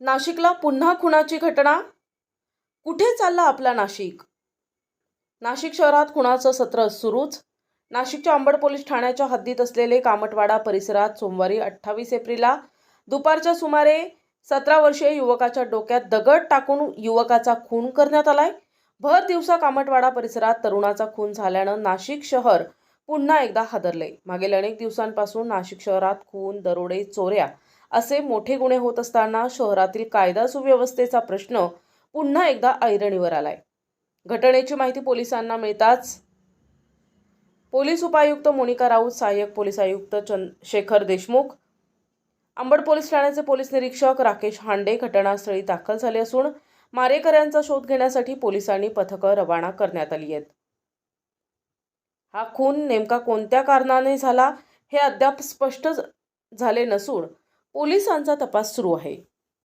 नाशिकला पुन्हा खुणाची घटना? कुठे चालला आपला नाशिक? नाशिक शहरात खुणाचं सत्र सुरूच. नाशिकच्या अंबड पोलीस ठाण्याच्या हद्दीत असलेले कामटवाडा परिसरात सोमवारी अठ्ठावीस एप्रिलला दुपारच्या सुमारे सतरा वर्षीय युवकाच्या डोक्यात दगड टाकून युवकाचा खून करण्यात आलाय. भर दिवसा कामटवाडा परिसरात तरुणाचा खून झाल्यानं नाशिक शहर पुन्हा एकदा हादरले. मागील अनेक दिवसांपासून नाशिक शहरात खून दरोडे चोऱ्या असे मोठे गुन्हे होत असताना शहरातील कायदा सुव्यवस्थेचा प्रश्न पुन्हा एकदा ऐरणीवर आलाय. घटनेची माहिती पोलिसांना मिळताच पोलीस उपायुक्त मोनिका राऊत सहाय्यक पोलीस आयुक्त चंद शेखर देशमुख अंबड पोलीस ठाण्याचे पोलीस निरीक्षक राकेश हांडे घटनास्थळी दाखल झाले असून मारेकऱ्यांचा शोध घेण्यासाठी पोलिसांनी पथकं रवाना करण्यात आली आहेत. हा खून नेमका कोणत्या कारणाने झाला हे अद्याप स्पष्ट झाले नसून पोलिसांचा तपास सुरू आहे.